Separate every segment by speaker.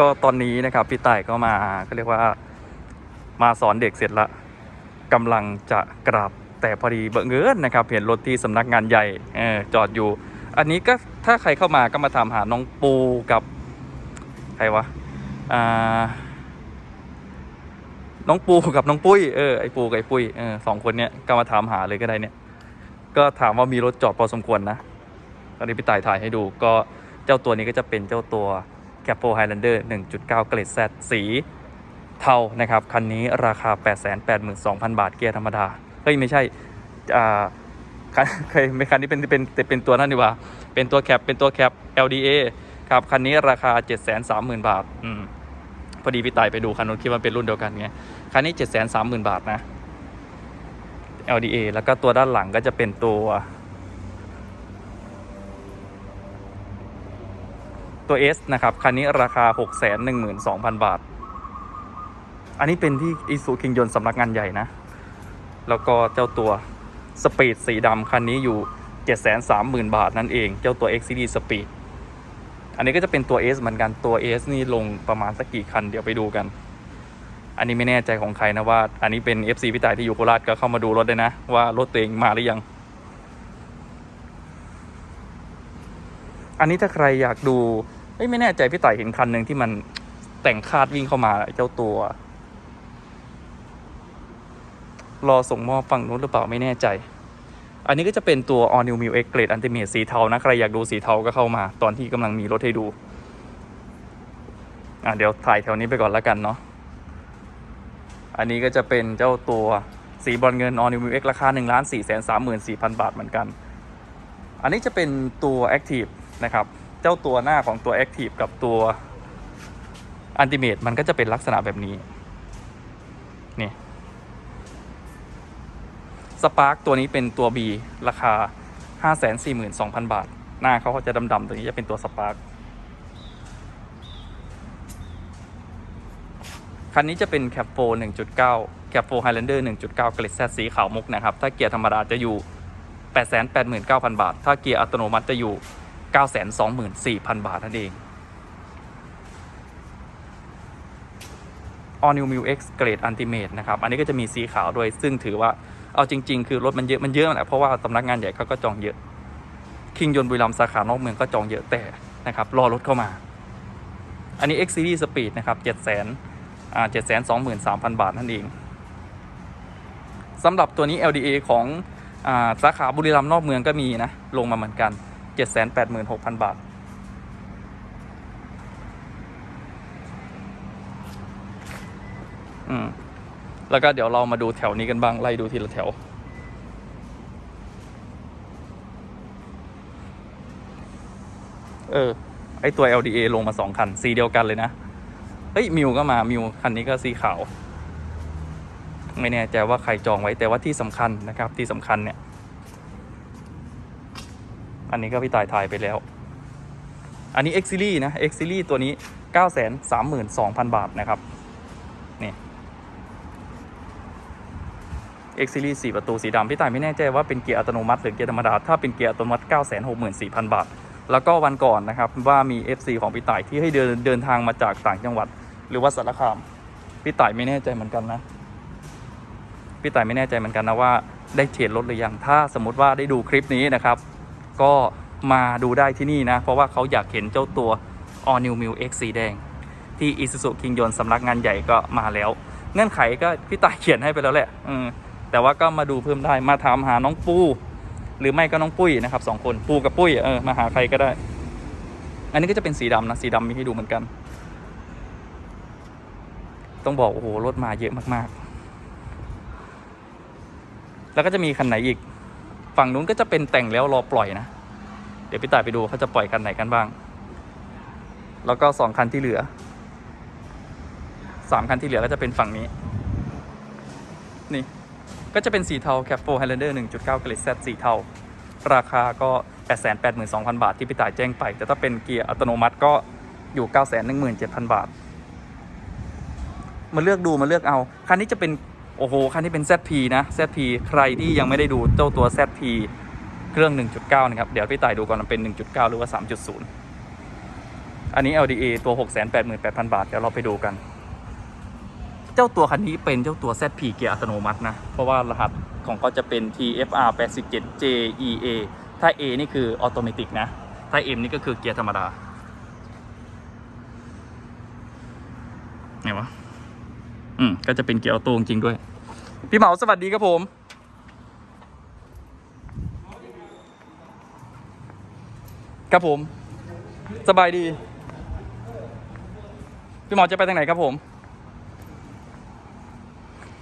Speaker 1: ก็ตอนนี้นะครับพี่ต่ายก็มาเขาเรียกว่ามาสอนเด็กเสร็จละกำลังจะกราบแต่พอดีเบิงเอิญนะครับ เห็นรถที่สำนักงานใหญ่อจอดอยู่ อันนี้ก็ถ้าใครเข้ามาก็มาถามหาน้องปูกับใครวะน้องปูกับน้องปุ้ยเออไอปูกับไอปุ้ยเออสองคนเนี้ยก็มาถามหาเลยก็ได้เนี่ย ก็ถามว่ามีรถจอดพอสมควรนะตอนนี้พี่ต่ายถ่ายให้ดูก็เจ้าตัวนี้ก็จะเป็นเจ้าตัว c a p o Highlander 1.9 เกรด Z สีเทานะครับ คันนี้ราคา 882,000 บาทเกียร์ธรรมดา เฮ้ย ไม่ใช่อ่าคันเคยไม่คันนี้เป็นเป็นเป็นตัวนั่นดีกว่า เป็นตัวแคปเป็นตัวแคป LDA ครับ คันนี้ราคา 730,000 บาท อืมพอดีพี่ต่ายไปดูคันนู้นคิดว่าเป็นรุ่นเดียวกันไง คันนี้ 730,000 บาทนะ LDA แล้วก็ตัวด้านหลังก็จะเป็นตัว ตัว S นะครับ คันนี้ราคา 612,000 บาท อันนี้เป็นที่อีซูคิงยนต์สำนักงานใหญ่นะ แล้วก็เจ้าตัวสปีดสีดำคันนี้อยู่ 730,000 บาทนั่นเอง เจ้าตัว X Series Speed อันนี้ก็จะเป็นตัว S เหมือนกันตัว S นี่ลงประมาณสักกี่คันเดี๋ยวไปดูกัน อันนี้ไม่แน่ใจของใครนะว่า อันนี้เป็น FC พี่ต่ายที่อยู่โคราชก็เข้ามาดูรถได้นะ ว่ารถตัวเองมาหรือยัง อันนี้ถ้าใครอยากดู เอ้ยไม่แน่ใจพี่ต่ายเห็นคันหนึ่งที่มันแต่งคาดวิ่งเข้ามาเจ้าตัว รอส่งมอบฝั่งนู้นหรือเปล่าไม่แน่ใจ อันนี้ก็จะเป็นตัว All New m i l X Grade Ultimate สีเทานะ ใครอยากดูสีเทาก็เข้ามา ตอนที่กำลังมีรถให้ดู อะเดี๋ยวถ่ายแถวนี้ไปก่อนแล้วกันเนาะ อันนี้ก็จะเป็นเจ้าตัวสีบอลเงิน All New m i l X ราคา1 4 3 4 0 0 0 บาทเหมือนกัน อันนี้จะเป็นตัว Active นะครับ เจ้าตัวหน้าของตัว Active กับตัว Ultimate มันก็จะเป็นลักษณะแบบนี้ นี่สปาร์กตัวนี้เป็นตัว B ราคา 542,000 บาท หน้าเขาก็จะดำๆตัวนี้จะเป็นตัวสปาร์กคันนี้จะเป็น Cap 4 1.9 Cap 4 Highlander 1.9 เกรดแซสีขาวมุกนะครับ ถ้าเกียร์ธรรมดาจะอยู่ 889,000 บาท ถ้าเกียร์อัตโนมัติจะอยู่ 924,000 บาทนั่นเอง All New m i l X Grade Ultimate นะครับ อันนี้ก็จะมีสีขาวด้วย ซึ่งถือว่า เอาจริง ๆ คือรถมันเยอะ มันเยอะแหละ เพราะว่าสำนักงานใหญ่เขาก็จองเยอะ คิงยนต์บุรีรัมสาขานอกเมืองก็จองเยอะแต่นะครับ รอรถเข้ามา อันนี้ X Series Speed นะครับ7 0 0 0 0อ่า723,000บาทนั่นเองสำหรับตัวนี้ LDA ของอาสาขาบุรีรัมย์นอกเมืองก็มีนะ ลงมาเหมือนกัน 786,000 บาท อืม แล้วก็เดี๋ยวเรามาดูแถวนี้กันบ้าง ไล่ดูทีละแถว เออ ไอตัว LDA ลงมาสองคัน สีเดียวกันเลยนะ เฮ้ย มิวก็มา มิว คันนี้ก็สีขาว ไม่แน่ใจว่าใครจองไว้แต่ว่าที่สำคัญนะครับ ที่สำคัญเนี่ย อันนี้ก็พี่ต่ายถ่ายไปแล้ว อันนี้ X Series นะ X Series ตัวนี้ 932,000 บาทนะครับ นี่ X Series 4 ประตูสีดำพี่ต่ายไม่แน่ใจว่าเป็นเกียร์อัตโนมัติหรือเกียร์ธรรมดา ถ้าเป็นเกียร์อัตโนมัติ 964,000 บาท แล้วก็วันก่อนนะครับว่ามี FC ของพี่ต่ายที่ให้เดินเดินทางมาจากต่างจังหวัด หรือว่าสารคาม พี่ต่ายไม่แน่ใจเหมือนกันนะพี่ต่ายไม่แน่ใจเหมือนกันนะว่าได้เทรดรถหรือยัง ถ้าสมมติว่าได้ดูคลิปนี้นะครับ ก็มาดูได้ที่นี่นะ เพราะว่าเขาอยากเห็นเจ้าตัว All New m i l X สีแดง ที่ Isuzu คิงยนสำนักงานใหญ่ก็มาแล้ว เงื่อนไขก็พี่ต่ายเขียนให้ไปแล้วแหละอืมแต่ว่าก็มาดูเพิ่มได้มาถามหาน้องปู หรือไม่ก็น้องปุ้ยนะครับสองคนปูกับปุ้ยเออมาหาใครก็ได้ อันนี้ก็จะเป็นสีดำนะสีดำมีให้ดูเหมือนกัน ต้องบอกโอ้โหรถมาเยอะมากๆ แล้วก็จะมีคันไหนอีก ฝั่งนู้นก็จะเป็นแต่งแล้วรอปล่อยนะ เดี๋ยวพี่ต่ายไปดูเขาจะปล่อยคันไหนกันบ้าง แล้วก็สองคันที่เหลือสามคันที่เหลือก็จะเป็นฝั่งนี้ นี่ก็จะเป็นสีเทา Cap 4 Highlander 1.9เกรด Z สีเทา ราคาก็ 882,000 บาทที่พี่ต่ายแจ้งไป แต่ถ้าเป็นเกียร์อัตโนมัติก็อยู่ 917,000 บาท มาเลือกดูมาเลือกเอา คันนี้จะเป็น โอ้โห คันนี้เป็น ZP นะ ZP ใครที่ยังไม่ได้ดูเจ้าตัว ZP เครื่อง 1.9 นะครับ เดี๋ยวพี่ต่ายดูก่อนมันเป็น 1.9 หรือว่า 3.0 อันนี้ LDA ตัว 688,000 บาท เดี๋ยวเราไปดูกัน เจ้าตัวคันนี้เป็นเจ้าตัว ZP เกียร์อัตโนมัตินะ เพราะว่ารหัสของเขาจะเป็น TFR 87 JEA ถ้า A นี่คือออโตเมติกนะ ถ้า M นี่ก็คือเกียร์ธรรมดาไงวะ อืม ก็จะเป็นเกียร์ออโต้จริงด้วย พี่เหมาสวัสดีครับผม ครับผม สบายดี พี่เหมาจะไปทางไหนครับผม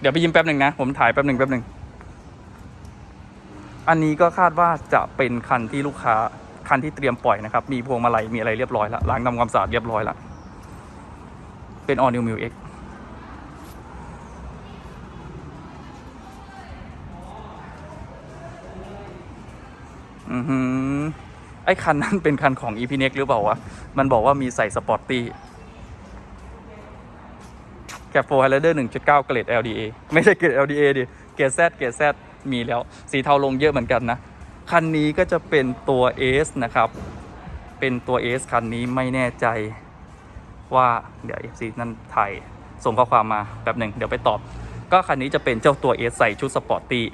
Speaker 1: เดี๋ยวไปยิ้มแป๊บหนึ่งนะ ผมถ่ายแป๊บหนึ่งแป๊บหนึ่งอันนี้ก็คาดว่าจะเป็นคันที่ลูกค้าคันที่เตรียมปล่อยนะครับ มีพวงมาลัยมีอะไรเรียบร้อยแล้วล้างทำความสะอาดเรียบร้อยแล้วเป็น All New m i l X อือหือไอ้คันนั้นเป็นคันของ e p n e x หรือเปล่าวะ มันบอกว่ามีใส่สปอร์ตตี้แคปโฟไฮไลเดอร์1.9เกรด LDA ไม่ใช่เกรด LDA ดิ เกรด Z เกรด Z มีแล้ว สีเทาลงเยอะเหมือนกันนะ คันนี้ก็จะเป็นตัว S นะครับ เป็นตัว S คันนี้ไม่แน่ใจว่า เดี๋ยว FC นั่นถ่ายส่งข้อความมาแป๊บหนึ่งเดี๋ยวไปตอบ ก็คันนี้จะเป็นเจ้าตัว S ใส่ชุดสปอร์ตตี้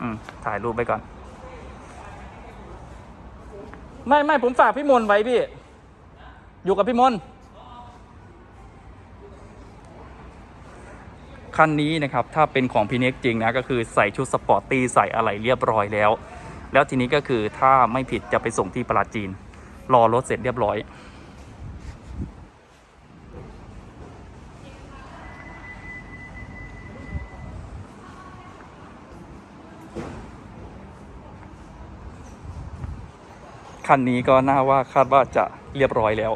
Speaker 1: อืมถ่ายรูปไปก่อน ไม่ไม่ผมฝากพี่มนไว้พี่ อยู่กับพี่มนคันนี้นะครับถ้าเป็นของพีเน็กจริงนะก็คือใส่ชุดสปอร์ตตี้ใส่อะไรเรียบร้อยแล้ว แล้วทีนี้ก็คือถ้าไม่ผิดจะไปส่งที่ปราจีน รอรถเสร็จเรียบร้อย คันนี้ก็น่าว่าคาดว่าจะเรียบร้อยแล้ว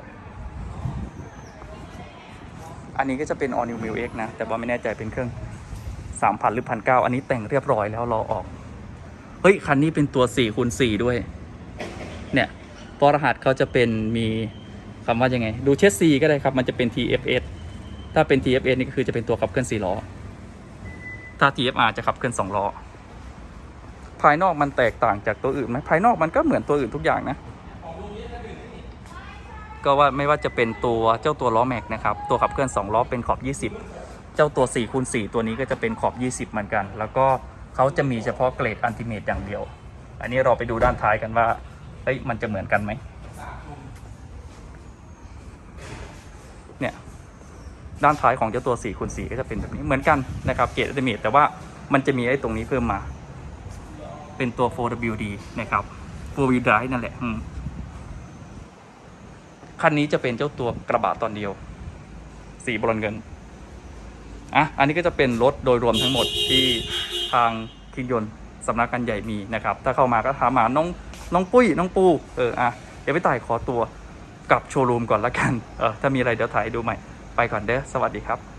Speaker 1: อันนี้ก็จะเป็น All New m i l X นะ แต่ว่าไม่แน่ใจเป็นเครื่อง 3,000 หรือ 1,900 อันนี้แต่งเรียบร้อยแล้วรอออก เฮ้ย คันนี้เป็นตัว4คูณ4ด้วย เนี่ยตัวรหัสเขาจะเป็นมีคำว่ายังไง ดูเชสซีก็ได้ครับ มันจะเป็น TFS ถ้าเป็น TFS นี่ก็คือจะเป็นตัวขับเคลื่อน4ล้อ ถ้า TFR จะขับเคลื่อน2ล้อ ภายนอกมันแตกต่างจากตัวอื่นไหมภายนอกมันก็เหมือนตัวอื่นทุกอย่างนะ ก็ว่าไม่ว่าจะเป็นตัวเจ้าตัวล้อแม็กนะครับ ตัวขับเคลื่อน2ล้อเป็นขอบ 20 เจ้าตัว4คูณ4ตัวนี้ก็จะเป็นขอบ 20 เหมือนกัน แล้วก็เขาจะมีเฉพาะเกรดอันติเมตอย่างเดียว อันนี้เราไปดูด้านท้ายกันว่าเฮ้ยมันจะเหมือนกันไหมเนี่ยด้านท้ายของเจ้าตัว4คูณ4ก็จะเป็นแบบนี้เหมือนกันนะครับเกรดอันติเมตแต่ว่ามันจะมีไอ้ตรงนี้เพิ่มมา เป็นตัว 4WD นะครับ 4W drive นั่นแหละคันนี้จะเป็นเจ้าตัวกระบะตอนเดียว สีบรอนเงิน อะ อันนี้ก็จะเป็นรถโดยรวมทั้งหมดที่ทางคิงยนต์สำนักงานใหญ่มีนะครับ ถ้าเข้ามาก็ถามหาน้องน้องปุ้ยน้องปู เออ อะ เดี๋ยวไปต่ายขอตัวกลับโชว์รูมก่อนละกัน เออ ถ้ามีอะไรเดี๋ยวถ่ายดูใหม่ ไปก่อนเด้อ สวัสดีครับ